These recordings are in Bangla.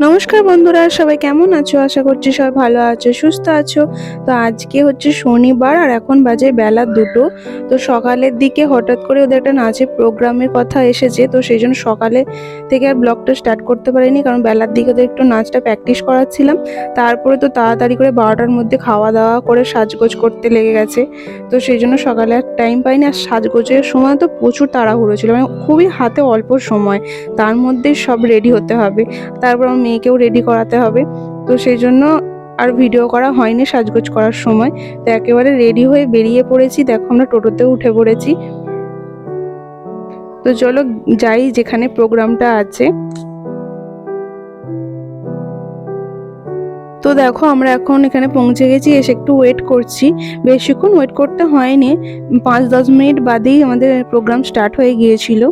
নমস্কার বন্ধুরা, সবাই কেমন আছো? আশা করছি সবাই ভালো আছো, সুস্থ আছো। তো আজকে হচ্ছে শনিবার আর এখন বাজে বেলা দুটো। তো সকালের দিকে হঠাৎ করে ওদের একটা নাচের প্রোগ্রামের কথা এসেছে। তো সেই জন্য সকালে থেকে আর ব্লগটা স্টার্ট করতে পারিনি। কারণ বেলার দিকে ওদের একটু নাচটা প্র্যাকটিস করাচ্ছিলাম। তারপরে তো তাড়াতাড়ি করে বারোটার মধ্যে খাওয়া দাওয়া করে সাজগোজ করতে লেগে গেছে। তো সেই জন্য সকালে আর টাইম পাইনি। আর সাজগোজের সময় তো প্রচুর তাড়াহুড়ো ছিল। মানে খুবই হাতে অল্প সময়। তার মধ্যেই সব রেডি হতে হবে। তারপর আমার মেয়েকেও রেডি করাতে হবে। তো সেই জন্য আর ভিডিও করা হয়নি সাজগোজ করার সময়। তো একেবারে রেডি হয়ে বেরিয়ে পড়েছি। দেখো আমরা টোটোতে উঠে পড়েছি। তো চলো যাই যেখানে প্রোগ্রামটা আছে। তো দেখো আমরা এখন এখানে পৌঁছে গেছি, এসে একটু ওয়েট করছি। বেশিক্ষণ ওয়েট করতে হয়নি। পাঁচ দশ মিনিট বাদেই আমাদের প্রোগ্রাম স্টার্ট হয়ে গিয়েছিল।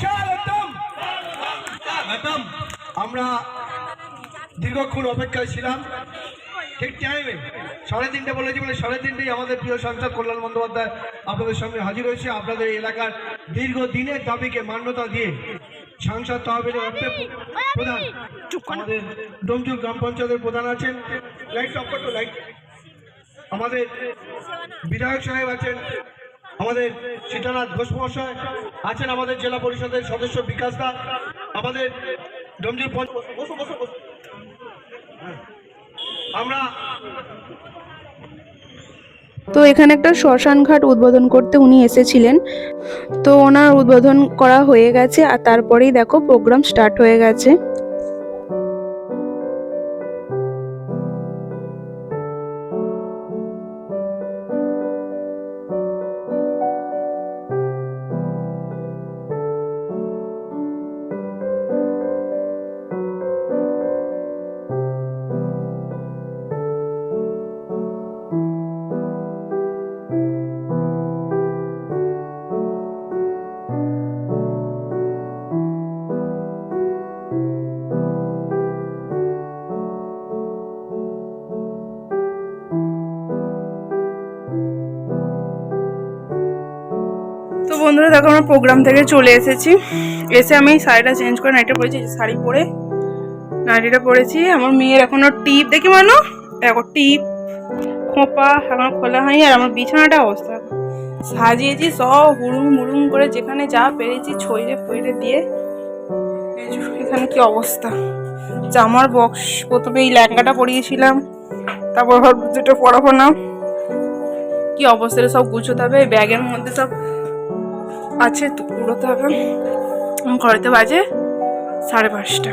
স্বাগতম স্বাগতম আমরা দীর্ঘক্ষণ অপেক্ষায় ছিলাম। ঠিক টাইমে সাড়ে তিনটে বলেছি বলে সাড়ে তিনটেই আমাদের প্রিয় সন্তান কল্যাণ বন্দ্যোপাধ্যায় আপনাদের সামনে হাজির হয়েছে। আপনাদের এলাকার দীর্ঘ দিনের দাবিকে মান্যতা দিয়ে সাংসদ তহবিলের অর্থে প্রধান আমাদের ডোমজুর গ্রাম পঞ্চায়েতের প্রধান আছেন। লাইট অফ লাইট আমাদের বিধায়ক সাহেব আছেন। আমাদের সীতানাথ ঘোষ মহাশয় আছেন আমাদের জেলা পরিষদের সদস্য বিকাশ দা, আমাদের। আমরা তো এখানে একটা শ্মশান ঘাট উদ্বোধন করতে উনি এসেছিলেন তো ওনার উদ্বোধন করা হয়ে গেছে আর তারপরেই দেখো প্রোগ্রাম স্টার্ট হয়ে গেছে দেখো আমরা প্রোগ্রাম থেকে চলে এসেছি। এসে আমি শাড়িটা চেঞ্জ করে নাইটা পরেছি শাড়ি পরে নাইটিটা পরেছি। আমার মেয়ের এখনও টিপ দেখি মানো? দেখো টিপ খোঁপা এখনও খোলা হয়নি, আর আমার বিছানাটা অবস্থা। সাজিয়েছি সব হুড়ুম মুড়ুম করে যেখানে যা পেরেছি ছইরে ফইরে দিয়ে। এখানে কি অবস্থা? জামার বক্স প্রথমে এই ল্যাঙ্গাটা পরিয়েছিলাম, তারপর দুটো পরাবো না। কি অবস্থা সব গুছোতে হবে, ব্যাগের মধ্যে সব আছে, তো কুড়োতে হবে ঘরেতে বাজে সাড়ে পাঁচটা।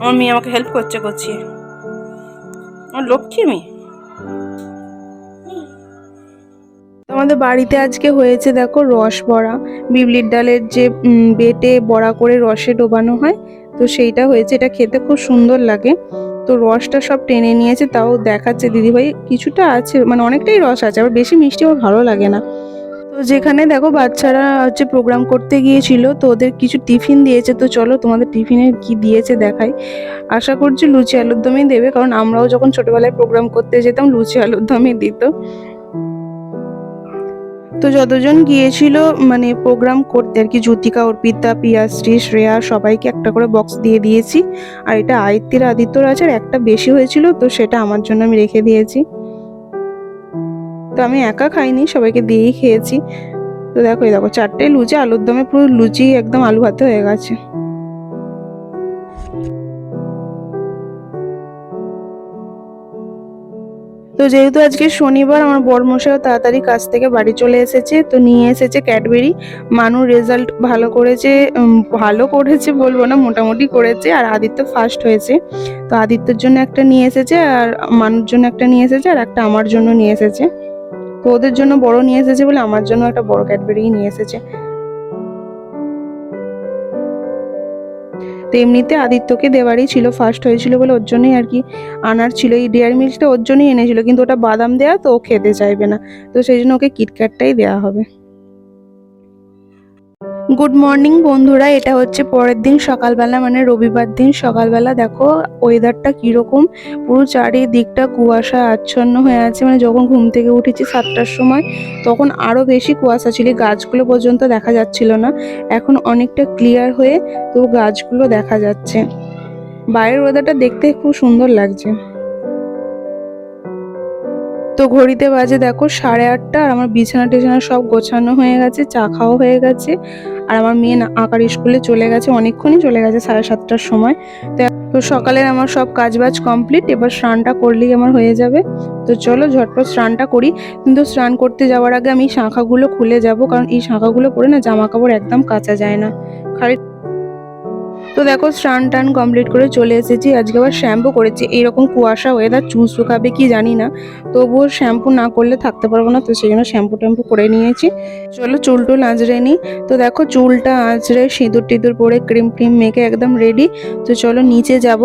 আমার মেয়ে আমাকে হেল্প করছে, করছি। আমার লক্ষ্মী মেয়ে। আমাদের বাড়িতে আজকে হয়েছে দেখো রস বড়া। বিবলির ডালের যে বেটে বড়া করে রসে ডোবানো হয়, তো সেইটা হয়েছে। এটা খেতে খুব সুন্দর লাগে। তো রসটা সব টেনে নিয়েছে, তাও দেখাচ্ছে দিদিভাই। কিছুটা আছে মানে অনেকটাই রস আছে, আবার বেশি মিষ্টি আমার ভালো লাগে না। তো যেখানে দেখো বাচ্চারা হচ্ছে প্রোগ্রাম করতে গিয়েছিল, তো ওদের কিছু টিফিন দিয়েছে। তো চলো তোমাদের টিফিনে কি দিয়েছে দেখাই। আশা করছি লুচি আলুর দমই দেবে, কারণ আমরাও যখন ছোটবেলায় প্রোগ্রাম করতে যেতাম, লুচি আলুর দমই দিত। তো যতজন গিয়েছিল মানে প্রোগ্রাম করতে আর কি জ্যোতিকা অর্পিতা পিয়াশ্রী শ্রেয়া, সবাইকে একটা করে বক্স দিয়ে দিয়েছি। আর এটা আয়ত্তির আদিত্যর আছে, আর একটা বেশি হয়েছিল, তো সেটা আমার জন্য আমি রেখে দিয়েছি। তো আমি একা খাইনি, সবাইকে দিয়েই খেয়েছি। তো দেখো, এই দেখো, চারটে লুচি, আলুর দমে পুরো লুচি একদম আলু ভাতে হয়ে গেছে। তো যেহেতু আজকে শনিবার, আমার বরমশাইও তাড়াতাড়ি কাজ থেকে বাড়ি চলে এসেছে, তো নিয়ে এসেছে ক্যাডবেরি। মানুর রেজাল্ট ভালো করেছে ভালো করেছে বলব না, মোটামুটি করেছে, আর আদিত্য ফার্স্ট হয়েছে। তো আদিত্যর জন্য একটা নিয়ে এসেছে, আর মানুর জন্য একটা নিয়ে এসেছে, আর একটা আমার জন্য নিয়ে এসেছে। তো ওদের জন্য বড় নিয়ে এসেছে বলে আমার জন্য একটা বড় ক্যাডবেরি নিয়ে এসেছে। তো এমনিতে আদিত্যকে দেওয়ারই ছিল ফার্স্ট হয়েছিল বলে ওর জন্যই আর কি আনার ছিল। এই ডেয়ারি মিল্কটা ওর জন্যই এনেছিল, কিন্তু ওটা বাদাম দেওয়া তো ও খেতে চাইবে না। তো সেই জন্য ওকে কিটক্যাটটাই দেওয়া হবে। গুড মর্নিং বন্ধুরা। এটা হচ্ছে পরের দিন সকালবেলা মানে রবিবার দিন সকালবেলা। দেখো ওয়েদারটা কীরকম? পুরো চারিদিকটা কুয়াশা আচ্ছন্ন হয়ে আছে। মানে যখন ঘুম থেকে উঠেছি সাতটার সময়, তখন আরও বেশি কুয়াশা ছিল। গাছগুলো পর্যন্ত দেখা যাচ্ছিল না। এখন অনেকটা ক্লিয়ার হয়ে তো গাছগুলো দেখা যাচ্ছে। বাইরের ওয়েদারটা দেখতে খুব সুন্দর লাগছে। তো ঘড়িতে বাজে দেখো সাড়ে আটটা আর আমার বিছানা টিছানা সব গোছানো হয়ে গেছে চা খাওয়া হয়ে গেছে। আর আমার মেয়ে আঁকার স্কুলে চলে গেছে অনেকক্ষণই চলে গেছে সাড়ে সাতটার সময়। তো তো সকালের আমার সব কাজবাজ কমপ্লিট এবার স্নানটা করলেই আমার হয়ে যাবে। তো চলো ঝটপট স্নানটা করি। কিন্তু স্নান করতে যাওয়ার আগে আমি শাঁখাগুলো খুলে যাব কারণ এই শাঁখাগুলো পরে না জামা কাপড় একদম কাচা যায় না। খালি তো দেখো, স্নান টান কমপ্লিট করে চলে এসেছি। আজকে আবার শ্যাম্পু করেছি। এইরকম কুয়াশা ওয়েদার চুল শুকাবে কি জানি না। তবুও শ্যাম্পু না করলে থাকতে পারব না। তো সেই জন্য শ্যাম্পু ট্যাম্পু করে নিয়েছি। চলো, চুল টুল আঁচড়ে নিই। তো দেখো, চুলটা আঁচড়ে সিঁদুর টিঁদুর পরে ক্রিম ক্রিম মেখে একদম রেডি তো চলো, নিচে যাব।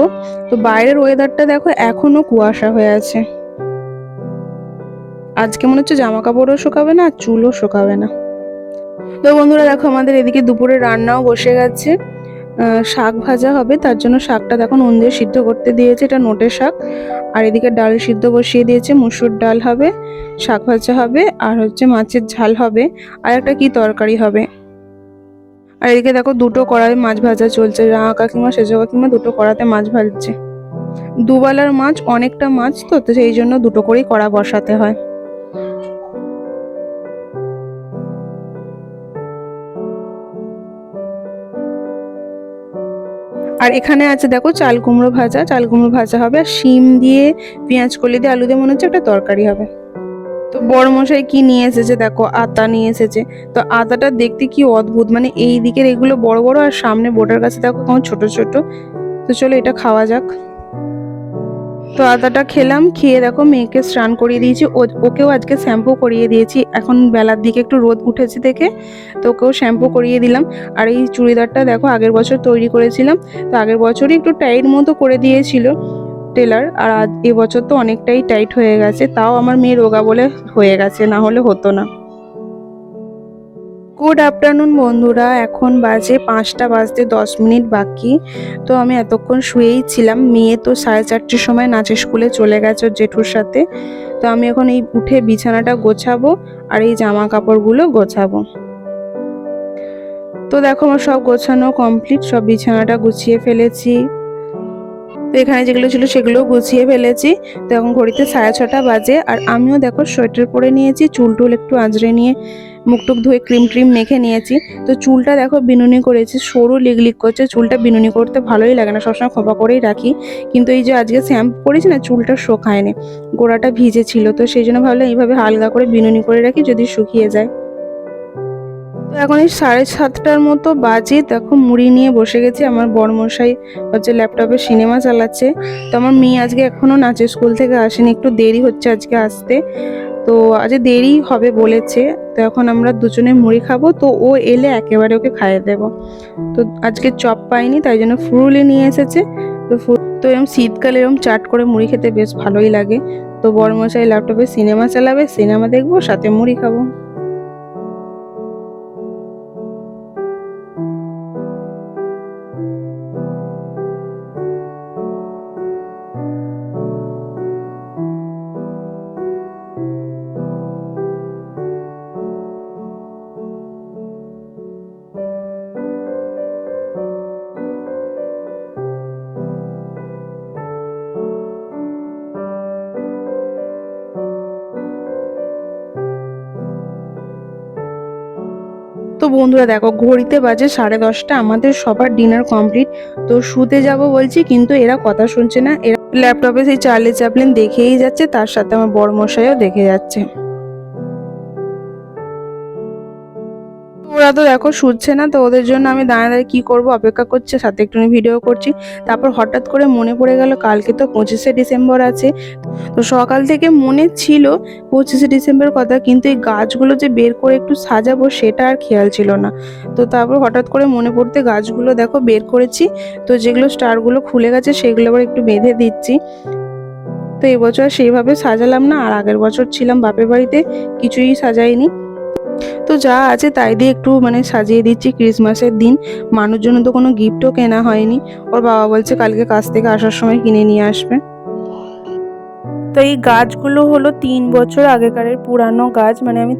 তো বাইরের ওয়েদারটা দেখো এখনও কুয়াশা হয়ে আছে। আজকে মনে হচ্ছে জামা কাপড়ও শুকাবে না, আর চুলও শুকাবে না। তো বন্ধুরা, দেখো আমাদের এদিকে দুপুরে রান্নাও বসে গেছে। শাক ভাজা হবে, তার জন্য শাকটা দেখো নুন দিয়ে সিদ্ধ করতে দিয়েছে, এটা নোটের শাক। আর এদিকে ডাল সিদ্ধ বসিয়ে দিয়েছে, মুসুর ডাল হবে, শাক ভাজা হবে, আর হচ্ছে মাছের ঝাল হবে, আর একটা কি তরকারি হবে। আর এদিকে দেখো দুটো কড়াই মাছ ভাজা চলছে, রাঙা কাকিমা, সেজ কাকিমা দুটো কড়াতে মাছ ভাজছে। দুবেলার মাছ, অনেকটা মাছ তো তো সেই জন্য দুটো করেই কড়া বসাতে হয়। আর এখানে আছে, দেখো, চাল কুমড়ো ভাজা। চাল কুমড়ো ভাজা হবে আর শিম দিয়ে পেঁয়াজ কলি দিয়ে আলু দিয়ে মনে হচ্ছে একটা তরকারি হবে। তো বড় মশাই কি নিয়ে এসেছে দেখো, আতা নিয়ে এসেছে। তো আতাটা দেখতে কি অদ্ভুত মানে এই দিকের এগুলো বড় বড় আর সামনে বোটার কাছে দেখো ছোট ছোট। তো চলো এটা খাওয়া যাক। তো আদাটা খেলাম, খেয়ে দেখো মেয়েকে স্নান করিয়ে দিয়েছি। ওকেও আজকে শ্যাম্পু করিয়ে দিয়েছি। এখন বেলার দিকে একটু রোদ উঠেছে দেখে, তো ওকেও শ্যাম্পু করিয়ে দিলাম। আর এই চুড়িদারটা দেখো, আগের বছর তৈরি করেছিলাম। তো আগের বছরই একটু টাইট মতো করে দিয়েছিল টেলার, আর আজ এবছর তো অনেকটাই টাইট হয়ে গেছে। তাও আমার মেয়ে রোগা বলে হয়ে গেছে, না হলে হতো না। গুড আফটারনুন বন্ধুরা। এখন বাজে পাঁচটা, বাজতে দশ মিনিট বাকি। তো আমি এতক্ষণ শুয়েই ছিলাম। মেয়ে তো সাড়ে চারটের সময় নাচের স্কুলে চলে গেছে জেঠুর সাথে। তো আমি এখন এই উঠে বিছানাটা গোছাবো আর এই জামা কাপড়গুলো গোছাবো। তো দেখো আমার সব গোছানো কমপ্লিট সব বিছানাটা গুছিয়ে ফেলেছি। তো এখানে যেগুলো ছিল সেগুলো গুছিয়ে ফেলেছি। তো এখন ঘড়িতে সাড়ে ছটা বাজে। আর আমিও দেখো সোয়েটার পরে নিয়েছি, চুল টুল একটু আঁচড়ে নিয়ে মুখ টুক ধুয়ে ক্রিম ট্রিম মেখে নিয়েছি। তো চুলটা দেখো বিনুনি করেছি, সরু লিক লিক করছে, চুলটা বিনুনি করতে ভালোই লাগে না, সবসময় খোপা করেই রাখি। কিন্তু এই যে আজকে শ্যাম্পু করেছি না, চুলটা শোকায়নি, গোড়াটা ভিজে ছিল তো সেই জন্য ভাবলাম এইভাবে হালকা করে বিনুনি করে রাখি যদি শুকিয়ে যায়। এখন এই সাড়ে সাতটার মতো বাজে, দেখো মুড়ি নিয়ে বসে গেছি, আমার বড়মশাই হচ্ছে ল্যাপটপে সিনেমা চালাচ্ছে। তো আমার মেয়ে আজকে এখনও নাচের স্কুল থেকে আসেনি, একটু দেরি হচ্ছে আজকে আসতে। তো আজ দেরি হবে বলেছে, তো এখন আমরা দুজনে মুড়ি খাব, তো ও এলে একেবারে ওকে খাইয়ে দেব। তো আজকে চপ পাইনি, তাই জন্য ফুরুলি নিয়ে এসেছে। তো তো এরকম শীতকালে এরকম চাট করে মুড়ি খেতে বেশ ভালোই লাগে। তো বড়মশাই ল্যাপটপে সিনেমা চালাবে, সিনেমা দেখব, সাথে মুড়ি খাব। বন্ধুরা, দেখো ঘড়িতে বাজে সাড়ে দশটা, আমাদের সবার ডিনার কমপ্লিট তো শুতে যাব বলছি, কিন্তু এরা কথা শুনছে না। এরা ল্যাপটপে সেই চার্লি চ্যাপলিন দেখেই যাচ্ছে, তার সাথে আমার বড় মশাইও দেখে যাচ্ছে। ওরা তো দেখো শুচ্ছে না, তো ওদের জন্য আমি দাঁড়িয়ে দাঁড়িয়ে কি করব, অপেক্ষা করছে, সাথে একটু ভিডিও করছি। তারপর হঠাৎ করে মনে পড়ে গেল কালকে তো পঁচিশে ডিসেম্বর আছে। তো সকাল থেকে মনে ছিল পঁচিশে ডিসেম্বর কথা, কিন্তু এই গাছগুলো যে বের করে একটু সাজাবো সেটা আর খেয়াল ছিল না। তো তারপর হঠাৎ করে মনে পড়তে গাছগুলো দেখো বের করেছি, তো যেগুলো স্টারগুলো খুলে গেছে সেগুলো আবার একটু বেঁধে দিচ্ছি। তো এবছর সেইভাবে সাজালাম না, আর আগের বছর ছিলাম বাপের বাড়িতে, কিছুই সাজাইনি। তো যা আছে তাই দিয়ে একটু মানে সাজিয়ে দিচ্ছি ক্রিসমাসের দিন। মানুষজন তো কোনো গিফটও কেনা হয়নি। ওর বাবা বলছে কালকে কাছ থেকে আসার সময় কিনে নিয়ে আসবে। তো এই গাছগুলো হলো তিন বছর আগেকারের পুরানো গাছ। মানে আমি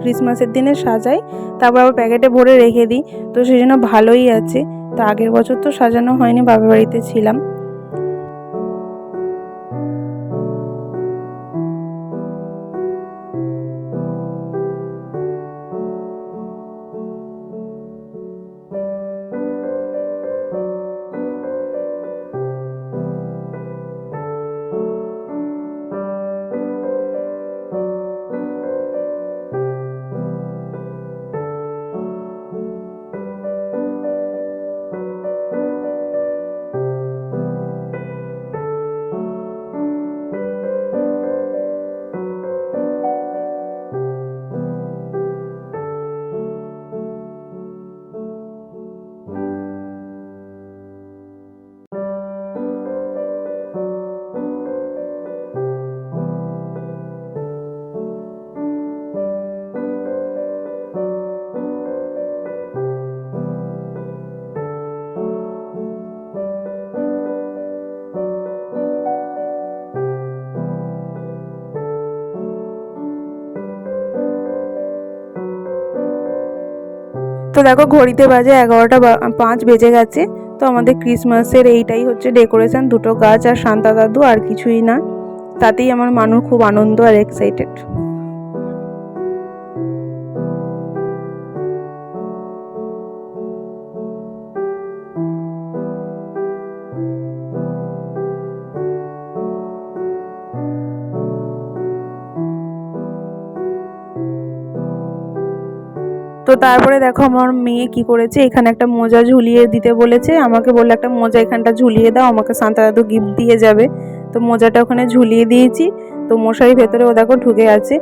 ক্রিসমাসের দিনে সাজাই, তারপর আবার প্যাকেটে ভরে রেখে দিই। তো সেই জন্য ভালোই আছে। তো আগের বছর তো সাজানো হয়নি বাবার বাড়িতে ছিলাম। দেখো ঘড়িতে বাজে এগারোটা পাঁচ বেজে গেছে। তো আমাদের ক্রিসমাসের এইটাই হচ্ছে ডেকোরেশন, দুটো গাছ আর শান্তা দাদু আর কিছুই না। তাতেই আমার মানুষ খুব আনন্দ আর এক্সাইটেড তো তারপরে দেখো আমার মেয়ে কি করেছে? এখানে একটা মোজা ঝুলিয়ে দিতে বলেছে। আমাকে বলল, একটা মোজা এখানটা ঝুলিয়ে দাও, আমাকে সান্তা দাদু গিফট দিয়ে যাবে। তো মোজাটা ওখানে ঝুলিয়ে দিয়েছি। তো মশারি ভেতরে ও দেখো ঢুকে আছে।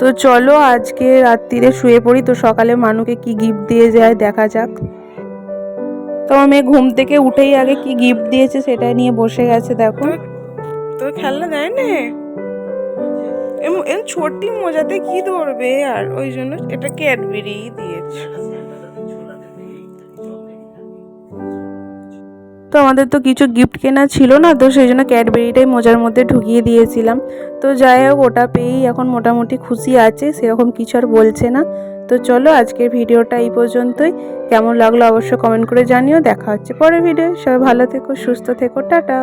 তো চলো, আজকে রাত্রিরে শুয়ে পড়ি। তো সকালে মানুকে কি গিফট দিয়ে যায় দেখা যাক। তো মেয়ে ঘুম থেকে উঠেই আগে কি গিফট দিয়েছে সেটা নিয়ে বসে গেছে, দেখো। তো খেলনা দেয় না ছোটি মোজাতে কি ধরবে? আর ওই জন্য এটা ক্যাডবেরি দিয়েছে। তো আমাদের তো কিছু গিফট কেনা ছিল না, তো সেই জন্য ক্যাডবেরিটাই মোজার মধ্যে ঢুকিয়ে দিয়েছিলাম। তো যাই হোক, ওটা পেয়েই এখন মোটামুটি খুশি আছে, সেরকম কিছু আর বলছে না। তো চলো, আজকের ভিডিওটা এই পর্যন্তই। কেমন লাগল অবশ্যই কমেন্ট করে জানিও। দেখা হচ্ছে পরের ভিডিও সবাই ভালো থেকো, সুস্থ থেকো, টাটা।